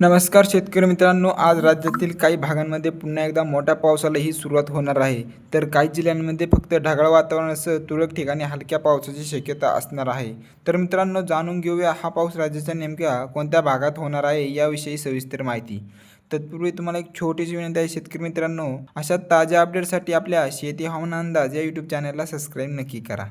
नमस्कार शेतकरी मित्रांनो आज राज्यातील काही भागांमध्ये पुन्हा एकदा मोठ्या पावसाला ही सुरुवात होणार आहे. तर काही जिल्ह्यांमध्ये फक्त ढगाळ वातावरणासह तुरळक ठिकाणी हलक्या पावसाची शक्यता असणार आहे. तर मित्रांनो जाणून घेऊया हा पाऊस राज्याच्या नेमक्या कोणत्या भागात होणार आहे याविषयी सविस्तर माहिती. तत्पूर्वी तुम्हाला एक छोटीशी विनंती आहे शेतकरी मित्रांनो अशा ताज्या अपडेटसाठी आपल्या शेती हवामान अंदाज या यूट्यूब चॅनलला सबस्क्राईब नक्की करा.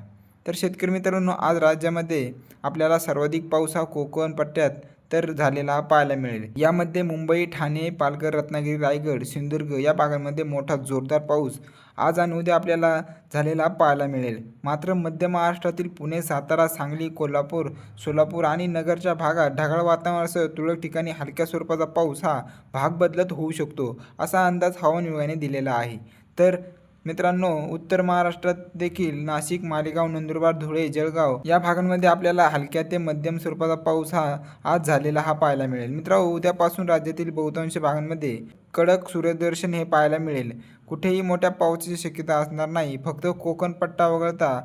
तर शेतकरी मित्रांनो आज राज्यामध्ये आपल्याला सर्वाधिक पाऊस हा कोकण पट्ट्यात तर झालेला पाहायला मिळेल. यामध्ये मुंबई ठाणे पालघर रत्नागिरी रायगड सिंधुदुर्ग या भागांमध्ये मोठा जोरदार पाऊस आज आणि उद्या आपल्याला झालेला पाहायला मिळेल. मात्र मध्य महाराष्ट्रातील पुणे सातारा सांगली कोल्हापूर सोलापूर आणि नगरच्या भागात ढगाळ वातावरणासह तुरळक ठिकाणी हलक्या स्वरूपाचा पाऊस हा भाग बदलत होऊ शकतो असा अंदाज हवामान विभागाने दिलेला आहे. तर मित्रांनो उत्तर महाराष्ट्रात देखील नाशिक मालेगाव नंदुरबार धुळे जळगाव या भागांमध्ये आपल्याला हलक्या ते मध्यम स्वरूपाचा पाऊस हा आज झालेला हा पाहायला मिळेल. मित्रांनो उद्यापासून राज्यातील बहुतांश भागांमध्ये कडक सूर्यदर्शन हे पाहायला मिळेल. कुठेही मोठ्या पावसाची शक्यता असणार नाही. फक्त कोकण पट्टा वगळता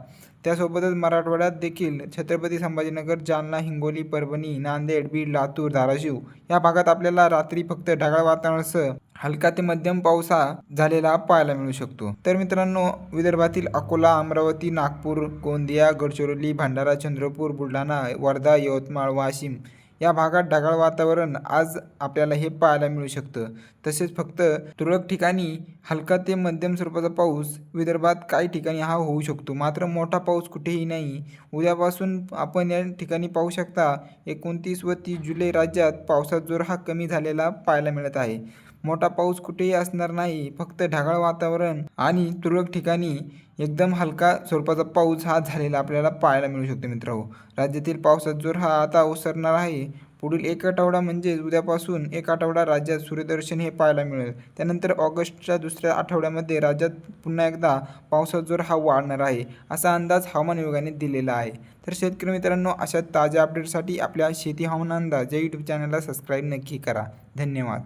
त्यासोबतच मराठवाड्यात देखील छत्रपती संभाजीनगर जालना हिंगोली परभणी नांदेड बीड लातूर धाराशिव या भागात आपल्याला रात्री फक्त ढगाळ वातावरणासह हलका ते मध्यम पाऊस हा झालेला पाहायला मिळू शकतो. तर मित्रांनो विदर्भातील अकोला अमरावती नागपूर गोंदिया गडचिरोली भंडारा चंद्रपूर बुलढाणा वर्धा यवतमाळ वाशिम या भागात ढगाळ वातावरण आज आपल्याला हे पाहायला मिळू शकतं. तसेच फक्त तुरळक ठिकाणी हलका ते मध्यम स्वरूपाचा पाऊस विदर्भात काही ठिकाणी हा होऊ शकतो. मात्र मोठा पाऊस कुठेही नाही. उद्यापासून आपण या ठिकाणी पाहू शकता एकोणतीस व तीस जुलै राज्यात पावसाचा जोर हा कमी झालेला पाहायला मिळत आहे. मोठा पाऊस कुठेही असणार नाही फक्त ढगाळ वातावरण आणि तुरळक ठिकाणी एकदम हलका स्वरूपाचा पाऊस हा झालेला आपल्याला पाहायला मिळू शकतो मित्रांनो. राज्यातील पावसाचा जोर हा आता ओसरणार आहे. पुढील एक आठवडा म्हणजे उद्यापासून एक आठवडा राज्यात सूर्यदर्शन हे पाहायला मिळेल. त्यानंतर ऑगस्टच्या दुसऱ्या आठवड्यामध्ये राज्यात पुन्हा एकदा पावसाचा जोर हा वाढणार आहे असा अंदाज हवामान विभागाने दिलेला आहे. तर शेतकरी मित्रांनो अशा ताज्या अपडेटसाठी आपल्या शेती हवामान अंदाज या यूट्यूब चॅनलला सबस्क्राईब नक्की करा. धन्यवाद.